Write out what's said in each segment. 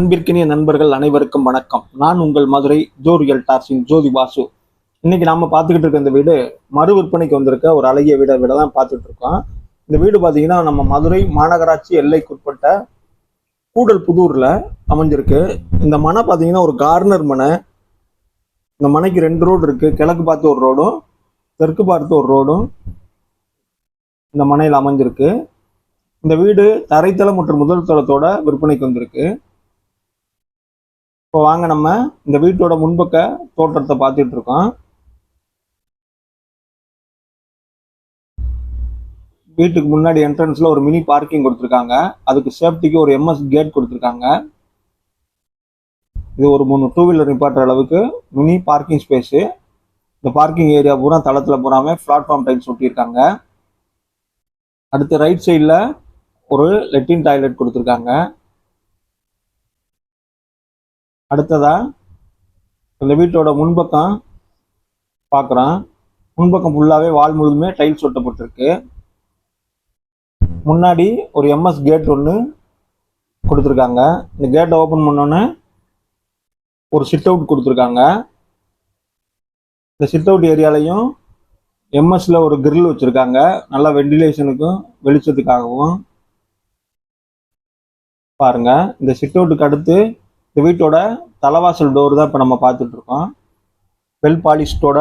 அன்பிற்கினிய நண்பர்கள் அனைவருக்கும் வணக்கம். நான் உங்கள் மதுரை ஜோரியல் டார்சின் ஜோதி பாசு இன்னைக்கு நாம பார்த்துக்கிட்டு இருக்க இந்த வீடு மறு விற்பனைக்கு வந்திருக்க ஒரு அழகிய வீட வீட தான் பார்த்துட்டு இருக்கோம். இந்த வீடு பார்த்தீங்கன்னா நம்ம மதுரை மாநகராட்சி எல்லைக்குட்பட்ட கூடல் புதூர்ல அமைஞ்சிருக்கு. இந்த மனை பார்த்தீங்கன்னா ஒரு கார்னர் மனை. இந்த மனைக்கு ரெண்டு ரோடு இருக்கு. கிழக்கு பார்த்து ஒரு ரோடும் தெற்கு பார்த்து ஒரு ரோடும் இந்த மனையில் அமைஞ்சிருக்கு. இந்த வீடு தரைத்தளம் மற்றும் முதல் தளத்தோட விற்பனைக்கு வந்திருக்கு. இப்போ வாங்க நம்ம இந்த வீட்டோட முன்பக்க தோற்றத்தை பார்த்துட்டு இருக்கோம். வீட்டுக்கு முன்னாடி என்ட்ரன்ஸ்ல ஒரு மினி பார்க்கிங் கொடுத்துருக்காங்க. அதுக்கு சேஃப்டிக்கு ஒரு எம்எஸ் கேட் கொடுத்துருக்காங்க. இது ஒரு மூணு டூ வீலர் நிப்பாட்டுற அளவுக்கு மினி பார்க்கிங் ஸ்பேஸு இந்த பார்க்கிங் ஏரியா பூரா தளத்தில் பூராமே பிளாட்ஃபார்ம் டைல்ஸ் ஒட்டியிருக்காங்க. அடுத்து ரைட் சைடில் ஒரு லெட்டின் டாய்லெட் கொடுத்துருக்காங்க. அடுத்ததாக இந்த வீட்டோட முன்பக்கம் பார்க்குறோம் முன்பக்கம் ஃபுல்லாகவே வால் முழுதுமே டைல்ஸ் ஒட்டப்பட்டிருக்கு முன்னாடி ஒரு எம்எஸ் கேட் ஒன்று கொடுத்துருக்காங்க. இந்த கேட்டை ஓப்பன் பண்ணோன்னே ஒரு சிட் அவுட் கொடுத்துருக்காங்க. இந்த சிட் அவுட் ஏரியாலையும் எம்எஸ்ல ஒரு கிரில் வச்சுருக்காங்க. நல்லா வெண்டிலேஷனுக்கும் வெளிச்சத்துக்காகவும். பாருங்க இந்த சிட் அவுட்டுக்கு அடுத்து இந்த வீட்டோட தலைவாசல் டோர் தான் இப்போ நம்ம பார்த்துட்டு இருக்கோம். வெல் பாலிஷ்டோட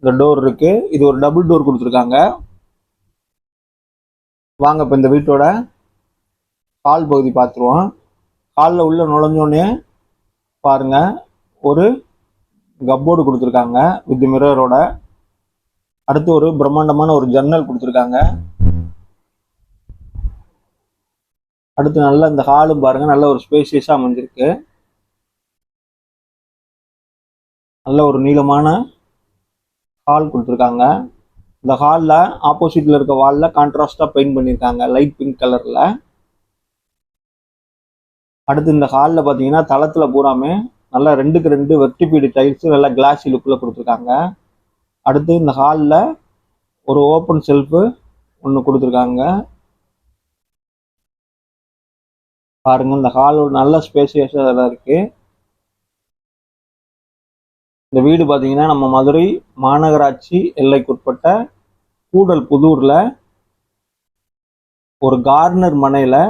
இந்த டோர் இருக்கு. இது ஒரு டபுள் டோர் கொடுத்துருக்காங்க. வாங்க இப்போ இந்த வீட்டோட ஹால் பகுதி பார்த்துருவோம். ஹாலில் உள்ள நுழைஞ்சோடனே பாருங்க ஒரு கப்போர்டு கொடுத்துருக்காங்க வித் மிரரோட அடுத்து ஒரு பிரம்மாண்டமான ஒரு ஜன்னல் கொடுத்துருக்காங்க. அடுத்து நல்ல இந்த ஹாலும் பாருங்க. நல்ல ஒரு ஸ்பேசியஸாக அமைஞ்சிருக்கு. நல்ல ஒரு நீளமான ஹால் கொடுத்துருக்காங்க. இந்த ஹாலில் ஆப்போசிட்டில் இருக்க வாலில் கான்ட்ராஸ்டாக பெயிண்ட் பண்ணியிருக்காங்க லைட் பிங்க் கலரில் அடுத்து இந்த ஹாலில் பார்த்தீங்கன்னா தளத்தில் பூராமே நல்லா ரெண்டுக்கு ரெண்டு வெர்டிபீடு டைல்ஸ் நல்லா கிளாஸி லுக்கில் கொடுத்துருக்காங்க. அடுத்து இந்த ஹாலில் ஒரு ஓப்பன் செல்ஃபு ஒன்று கொடுத்துருக்காங்க. பாருங்க இந்த ஹால் ஒரு நல்ல ஸ்பேசியஸாக இருக்கு. இந்த வீடு பார்த்தீங்கன்னா நம்ம மதுரை மாநகராட்சி எல்லைக்குட்பட்ட கூடல் புதூரில் ஒரு கார்னர் மனையில்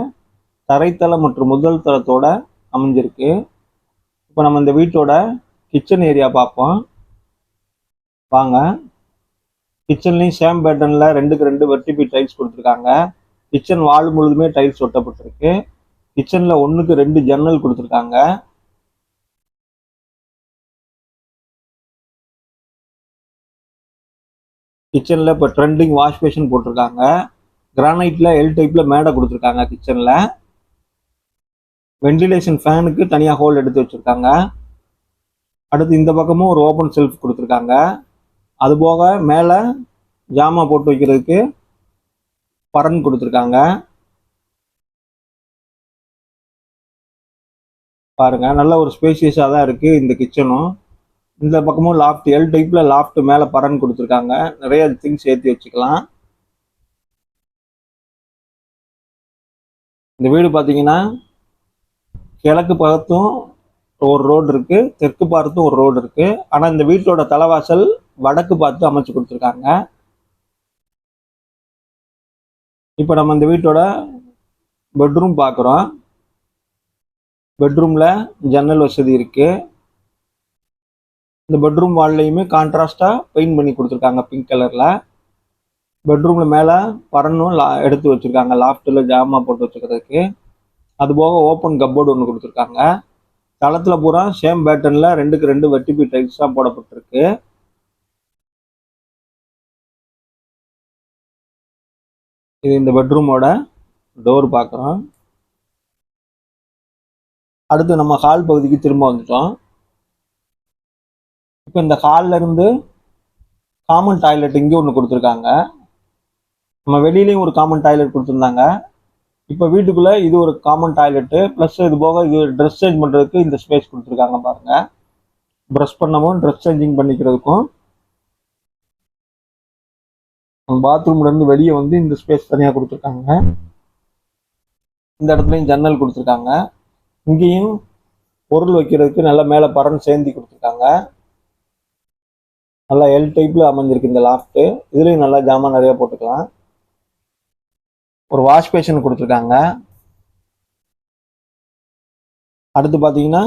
தரைத்தளம் மற்றும் முதல் தளத்தோட அமைஞ்சிருக்கு. இப்போ நம்ம இந்த வீட்டோட கிச்சன் ஏரியா பார்ப்போம். வாங்க. கிச்சன்லேயும் சேம் பேட்டர்னில் ரெண்டுக்கு ரெண்டு வெர்டிபி டைல்ஸ் கொடுத்துருக்காங்க. கிச்சன் வால் முழுதுமே டைல்ஸ் ஒட்டப்பட்டிருக்கு. கிச்சனில் ஒன்றுக்கு ரெண்டு ஜன்னல் கொடுத்துருக்காங்க. கிச்சனில் இப்போ ட்ரெண்டிங் வாஷ் பேஷன் போட்டிருக்காங்க. கிரானைட்டில் எல் டைப்பில் மேடை கொடுத்துருக்காங்க கிச்சனில் வெண்டிலேஷன் ஃபேனுக்கு தனியாக ஹோல் எடுத்து வச்சுருக்காங்க. அடுத்து இந்த பக்கமும் ஒரு ஓப்பன் செல்ஃப் கொடுத்துருக்காங்க. அது போக மேலே ஜாமா போட்டு வைக்கிறதுக்கு பரன் கொடுத்துருக்காங்க. பாருங்க. நல்ல ஒரு ஸ்பேசியஸாக தான் இருக்கு இந்த கிச்சனும் இந்த பக்கமும் லாஃப்ட் எல் டைப்ல லாஃப்ட் மேலே பரன் கொடுத்துருக்காங்க. நிறைய திங்ஸ் ஏற்றி வச்சுக்கலாம். இந்த வீடு பார்த்தீங்கன்னா கிழக்கு பக்கத்தும் ஒரு ரோடு இருக்கு தெற்கு பார்த்தும் ஒரு ரோடு இருக்கு. ஆனால் இந்த வீட்டோட தலைவாசல் வடக்கு பார்த்து அமைச்சு கொடுத்துருக்காங்க. இப்போ நம்ம இந்த வீட்டோட பெட்ரூம் பார்க்குறோம் பெட்ரூமில் ஜன்னல் வசதி இருக்கு. இந்த பெட்ரூம் வால்லையுமே கான்ட்ராஸ்டாக பெயிண்ட் பண்ணி கொடுத்துருக்காங்க பிங்க் கலரில். பெட்ரூமில் மேலே பரணும் லா எடுத்து வச்சுருக்காங்க. லாஃப்ட்டில் ஜாமா போட்டு வச்சுக்கிறதுக்கு அது போக ஓப்பன் கப்போர்டு ஒன்று கொடுத்துருக்காங்க. தளத்தில் பூரா சேம் பேட்டர்னில் ரெண்டுக்கு ரெண்டு வெட்டிபி டைல்ஸ் தான் போடப்பட்டிருக்கு. இது இந்த பெட்ரூமோட டோர் பார்க்குறோம் அடுத்து நம்ம ஹால் பகுதிக்கு திரும்ப வந்துட்டோம். இப்போ இந்த ஹாலில் இருந்து காமன் டாய்லெட் இங்கே ஒன்று கொடுத்துருக்காங்க. நம்ம வெளியிலையும் ஒரு காமன் டாய்லெட் கொடுத்துருந்தாங்க. இப்போ வீட்டுக்குள்ளே இது ஒரு காமன் டாய்லெட்டு ப்ளஸ் இது போக இது ட்ரெஸ் சேஞ்ச் பண்ணுறதுக்கு இந்த ஸ்பேஸ் கொடுத்துருக்காங்க பாருங்க. ப்ரஷ் பண்ணவும் ட்ரெஸ் சேஞ்சிங் பண்ணிக்கிறதுக்கும். பாத்ரூம்லேருந்து வெளியே வந்து இந்த ஸ்பேஸ் தனியாக கொடுத்துருக்காங்க. இந்த இடத்துலையும் ஜன்னல் கொடுத்துருக்காங்க. இங்கேயும் பொருள் வைக்கிறதுக்கு நல்லா மேலே பரன் சேர்ந்தி கொடுத்துருக்காங்க. நல்லா எல் டைப்ல அமைஞ்சிருக்கு இந்த லாஃப்ட்டு இதுலேயும் நல்லா ஜாமான் நிறையா போட்டுக்கலாம். ஒரு வாஷ் பேஷன் கொடுத்துருக்காங்க. அடுத்து பார்த்தீங்கன்னா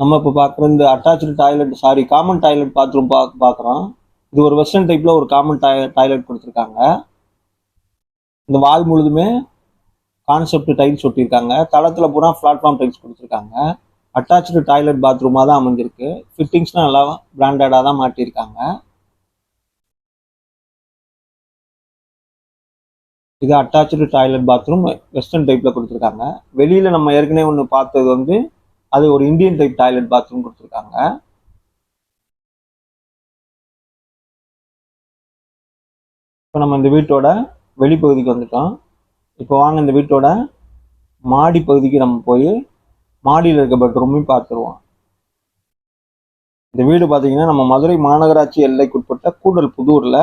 நம்ம இப்போ பார்க்குற இந்த attach toilet sorry common toilet bathroom பா பார்க்குறோம் இது ஒரு வெஸ்டர்ன் டைப்பில் ஒரு காமன் டாய் டாய்லெட் கொடுத்துருக்காங்க. இந்த வால் முழுதுமே கான்செப்ட் டைல்ஸ் ஒட்டியிருக்காங்க. தளத்தில் பூரா பிளாட்ஃபார்ம் டைல்ஸ் கொடுத்துருக்காங்க. அட்டாச்சு டாய்லெட் பாத்ரூமாக தான் அமைஞ்சிருக்கு. ஃபிட்டிங்ஸ்லாம் நல்லா பிராண்டடாக தான் மாட்டியிருக்காங்க. இது அட்டாச்சு டாய்லெட் பாத்ரூம் வெஸ்டர்ன் டைப்பில் கொடுத்துருக்காங்க. வெளியில் நம்ம ஏற்கனவே ஒன்று பார்த்தது வந்து அது ஒரு இந்தியன் டைப் டாய்லெட் பாத்ரூம் கொடுத்துருக்காங்க. இப்போ நம்ம இந்த வீட்டோட வெளிப்பகுதிக்கு வந்துட்டோம். இப்போ வாங்க இந்த வீட்டோட மாடி பகுதிக்கு நம்ம போய் மாடியில் இருக்க பெட்ரூமையும் பார்த்துருவோம் இந்த வீடு பார்த்தீங்கன்னா நம்ம மதுரை மாநகராட்சி எல்லைக்குட்பட்ட கூடல் புதூரில்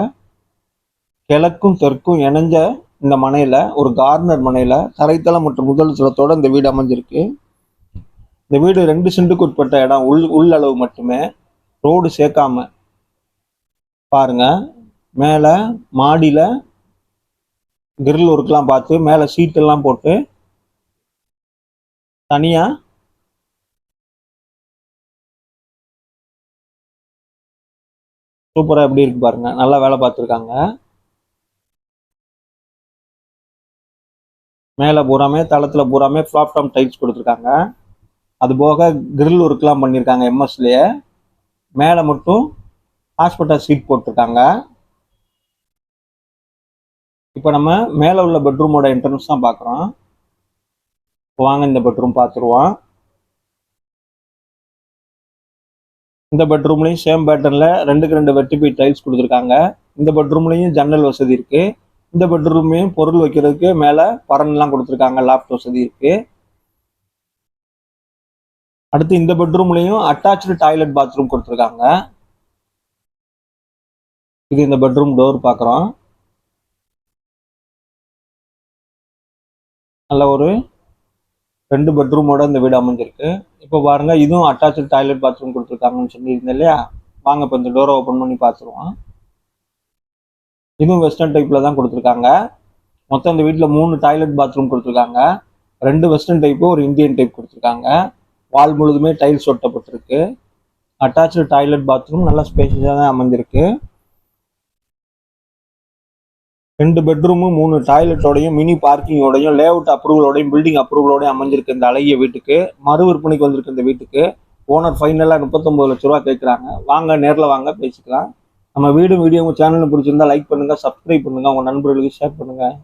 கிழக்கும் தெற்கும் இணைஞ்ச இந்த மனையில் ஒரு கார்னர் மனையில் தரைத்தளம் மற்றும் முதல் தளத்தோடு இந்த வீடு அமைஞ்சிருக்கு. இந்த வீடு ரெண்டு சென்ட்டுக்கு உட்பட்ட இடம் உள் உள்ளளவு மட்டுமே. ரோடு சேர்க்காம பாருங்க. மேலே மாடியில் கிரில் ஒர்க்லாம் பார்த்து மேலே சீட்டெல்லாம் போட்டு தனியாக சூப்பராக எப்படி இருக்கு பாருங்க. நல்லா வேலை பார்த்துருக்காங்க. மேலே பூராமே தளத்தில் பூராமே பிளாட்ஃபார்ம் டைல்ஸ் கொடுத்துருக்காங்க. அது போக கிரில் ஒர்க்லாம் பண்ணியிருக்காங்க எம்எஸ்லேயே மேலே மட்டும் ஹாஸ்பிட்டல் சீட் போட்டிருக்காங்க. இப்போ நம்ம மேலே உள்ள பெட்ரூமோட என்ட்ரன்ஸ் தான் பார்க்குறோம் வாங்க இந்த பெட்ரூம் பார்த்துருவோம் இந்த பெட்ரூம்லையும் சேம் பேட்டர்னில் ரெண்டுக்கு ரெண்டு வெட்டிபி டைல்ஸ் கொடுத்துருக்காங்க. இந்த பெட்ரூம்லையும் ஜன்னல் வசதி இருக்கு. இந்த பெட்ரூம்லையும் பொருள் வைக்கிறதுக்கு மேலே பரன்லாம் கொடுத்துருக்காங்க. லாஃப்ட் வசதி இருக்கு. அடுத்து இந்த பெட்ரூம்லையும் அட்டாச்சு டாய்லெட் பாத்ரூம் கொடுத்துருக்காங்க. இது இந்த பெட்ரூம் டோர் பார்க்குறோம் நல்ல ஒரு ரெண்டு பெட்ரூமோட இந்த வீடு அமைஞ்சிருக்கு. இப்போ பாருங்க இதுவும் அட்டாச்சு டாய்லெட் பாத்ரூம் கொடுத்துருக்காங்கன்னு சொல்லியிருந்தேன் இல்லையா? வாங்க இப்போ இந்த டோரை ஓப்பன் பண்ணி பார்த்துருவோம். இதுவும் வெஸ்டர்ன் டைப்பில் தான் கொடுத்துருக்காங்க. மொத்தம் இந்த வீட்டில் மூணு டாய்லெட் பாத்ரூம் கொடுத்துருக்காங்க. ரெண்டு வெஸ்டர்ன் டைப்பு ஒரு இந்தியன் டைப் கொடுத்துருக்காங்க. வால் முழுதுமே டைல்ஸ் ஒட்டப்பட்டிருக்கு. அட்டாச்சு டாய்லெட் பாத்ரூம் நல்லா ஸ்பேஷியஸாக தான் அமைஞ்சிருக்கு. ரெண்டு பெட்ரூமு மூணு டாய்லெட்டோடையும் மினி பார்க்கிங்கோடையும் லே அவுட் அப்ரூவலோடையும் பில்டிங் அப்ரூவலோடையும் அமைஞ்சிருக்க இந்த அழகிய வீட்டுக்கு. மறு விற்பனைக்கு வந்திருக்கு இந்த வீட்டுக்கு. ஓனர் ஃபைனலாக முப்பத்தொம்பது லட்ச ரூபா கேட்குறாங்க வாங்க நேரில் வாங்க பேசிக்கலாம். நம்ம வீடும் வீடியோ உங்கள் சேனல் பிடிச்சிருந்தா லைக் பண்ணுங்கள் சப்ஸ்கிரைப் பண்ணுங்கள் உங்கள் நண்பர்களுக்கு ஷேர் பண்ணுங்கள்